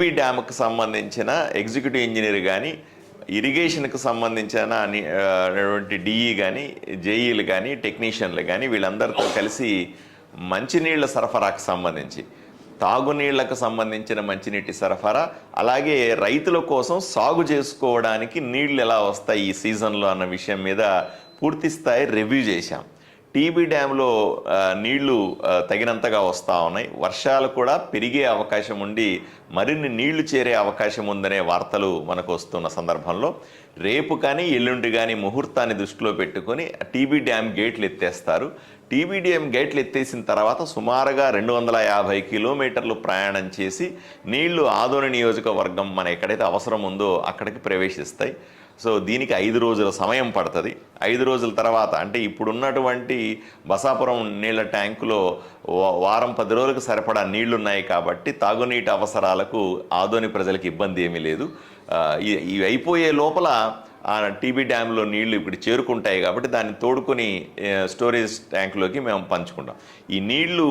TV డ్యామ్కి సంబంధించిన executive engineer కానీ ఇరిగేషన్కి సంబంధించిన అని- డిఈ కానీ జేఈలు కానీ టెక్నీషియన్లు కానీ వీళ్ళందరితో కలిసి మంచినీళ్ళ సరఫరాకు సంబంధించి తాగునీళ్ళకు సంబంధించిన మంచినీటి సరఫరా అలాగే రైతుల కోసం సాగు చేసుకోవడానికి నీళ్ళు ఎలా వస్తాయి ఈ సీజన్లో అన్న విషయం మీద పూర్తి స్థాయి రివ్యూ చేశాం. టీబీ డ్యాంలో నీళ్ళు తగినంతగా వస్తూ ఉన్నాయి. వర్షాలు కూడా పెరిగే అవకాశం ఉండి మరిన్ని నీళ్ళు చేరే అవకాశం ఉందనే వార్తలు మనకు వస్తున్న సందర్భంలో రేపు కానీ ఎల్లుండి కానీ ముహూర్తాన్ని దృష్టిలో పెట్టుకొని టీబీ డ్యామ్ గేట్లు ఎత్తేస్తారు. టీబీ డ్యామ్ గేట్లు ఎత్తేసిన తర్వాత సుమారుగా రెండు వందల యాభై కిలోమీటర్లు ప్రయాణం చేసి నీళ్ళు ఆదోని నియోజకవర్గం మన ఎక్కడైతే అవసరం ఉందో అక్కడికి ప్రవేశిస్తాయి. సో దీనికి ఐదు రోజుల సమయం పడుతుంది. ఐదు రోజుల తర్వాత అంటే ఇప్పుడున్నటువంటి బసాపురం నీళ్ళ ట్యాంకులో వారం పది రోజులకు సరిపడా నీళ్ళున్నాయి కాబట్టి తాగునీటి అవసరాలకు ఆదోని ప్రజలకు ఇబ్బంది ఏమీ లేదు. ఇవి అయిపోయే లోపల ఆ టీబీ డ్యాంలో నీళ్ళు ఇప్పుడు చేరుకుంటాయి కాబట్టి దాన్ని తోడుకొని స్టోరేజ్ ట్యాంకులోకి మేము పంచుకుంటాం. ఈ నీళ్ళు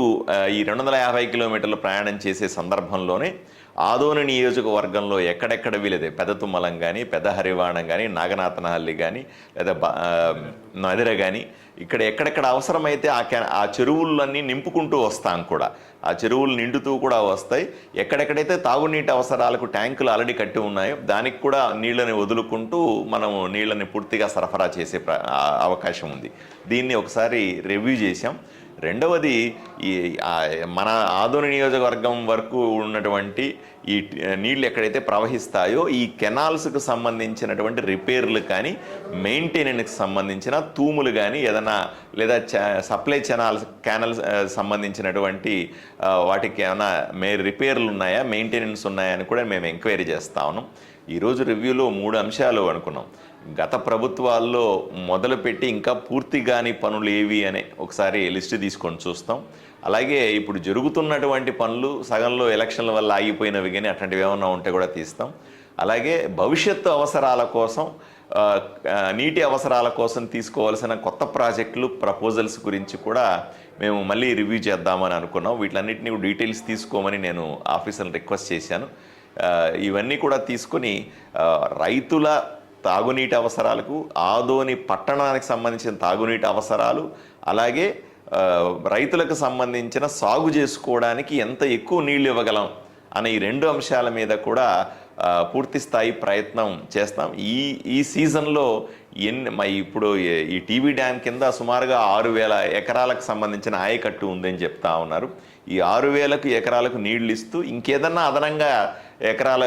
ఈ రెండు వందల యాభై కిలోమీటర్లు ప్రయాణం చేసే సందర్భంలోనే ఆదోని నియోజకవర్గంలో ఎక్కడెక్కడ వీలదే పెద్ద తుమ్మలం కానీ పెద్ద హరివాణం కానీ నాగనాథనహల్లి కానీ లేదా నదిర కానీ ఇక్కడ ఎక్కడెక్కడ అవసరమైతే ఆ కె ఆ చెరువులన్నీ నింపుకుంటూ వస్తాం కూడా. ఆ చెరువులు నిండుతూ కూడా వస్తాయి. ఎక్కడెక్కడైతే తాగునీటి అవసరాలకు ట్యాంకులు ఆల్రెడీ కట్టి ఉన్నాయో దానికి కూడా నీళ్ళని వదులుకుంటూ మనము నీళ్ళని పూర్తిగా సరఫరా చేసే అవకాశం ఉంది. దీన్ని ఒకసారి రివ్యూ చేశాం. రెండవది ఈ మన ఆధుని నియోజకవర్గం వరకు ఉన్నటువంటి ఈ నీళ్ళు ఎక్కడైతే ప్రవహిస్తాయో ఈ కెనాల్స్కు సంబంధించినటువంటి రిపేర్లు కానీ మెయింటెనెన్స్కి సంబంధించిన తూములు కానీ ఏదైనా లేదా చ సప్లై కెనాల్స్ కెనాల్స్ సంబంధించినటువంటి వాటికి ఏమైనా మే రిపేర్లు ఉన్నాయా మెయింటెనెన్స్ ఉన్నాయా అని కూడా మేము ఎంక్వైరీ చేస్తా ఉన్నాం. ఈరోజు రివ్యూలో మూడు అంశాలు అనుకున్నాం. గత ప్రభుత్వాల్లో మొదలుపెట్టి ఇంకా పూర్తి కాని పనులు ఏవి అనే ఒకసారి లిస్ట్ తీసుకొని చూస్తాం. అలాగే ఇప్పుడు జరుగుతున్నటువంటి పనులు సగంలో ఎలక్షన్ల వల్ల ఆగిపోయినవి కానీ అట్లాంటివి ఏమన్నా ఉంటే కూడా తీస్తాం. అలాగే భవిష్యత్తు అవసరాల కోసం నీటి అవసరాల కోసం తీసుకోవాల్సిన కొత్త ప్రాజెక్టులు ప్రపోజల్స్ గురించి కూడా మేము మళ్ళీ రివ్యూ చేద్దామని అనుకున్నాం. వీటిలన్నింటినీ డీటెయిల్స్ తీసుకోమని నేను ఆఫీసర్ని రిక్వెస్ట్ చేశాను. ఇవన్నీ కూడా తీసుకొని రైతుల తాగునీటి అవసరాలకు ఆదోని పట్టణానికి సంబంధించిన తాగునీటి అవసరాలు అలాగే రైతులకు సంబంధించిన సాగు చేసుకోవడానికి ఎంత ఎక్కువ నీళ్ళు ఇవ్వగలం అనే ఈ రెండు అంశాల మీద కూడా పూర్తి స్థాయి ప్రయత్నం చేస్తాం. ఈ ఈ సీజన్లో ఎన్ని మా ఇప్పుడు ఈ టీవీ డ్యామ్ కింద సుమారుగా ఆరు వేల ఎకరాలకు సంబంధించిన ఆయకట్టు ఉందని చెప్తా ఉన్నారు. ఈ ఆరు వేలకు ఎకరాలకు నీళ్ళు ఇస్తూ ఇంకేదన్నా అదనంగా ఎకరాల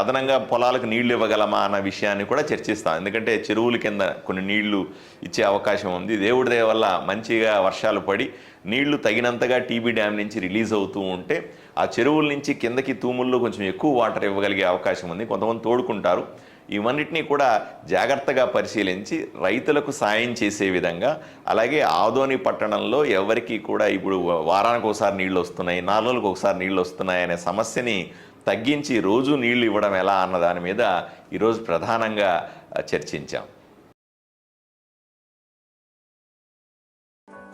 అదనంగా పొలాలకు నీళ్ళు ఇవ్వగలమా అన్న విషయాన్ని కూడా చర్చిస్తాం. ఎందుకంటే చెరువుల కింద కొన్ని నీళ్ళు ఇచ్చే అవకాశం ఉంది. దేవుడి దయ వల్ల మంచిగా వర్షాలు పడి నీళ్ళు తగినంతగా టీబీ డ్యామ్ నుంచి రిలీజ్ అవుతూ ఉంటే ఆ చెరువుల నుంచి కిందకి తూముల్లో కొంచెం ఎక్కువ వాటర్ ఇవ్వగలిగే అవకాశం ఉంది. కొంతమంది తోడుకుంటారు. ఇవన్నిటినీ కూడా జాగ్రత్తగా పరిశీలించి రైతులకు సాయం చేసే విధంగా అలాగే ఆదోని పట్టణంలో ఎవరికి కూడా ఇప్పుడు వారానికి ఒకసారి నీళ్ళు వస్తున్నాయి నాలుగు రోజులకు ఒకసారి నీళ్ళు వస్తున్నాయి అనే సమస్యని తగ్గించి రోజు నీళ్ళు ఇవ్వడం ఎలా అన్న దాని మీద ఈరోజు ప్రధానంగా చర్చించాం.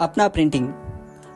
అప్నా ప్రింటింగ్.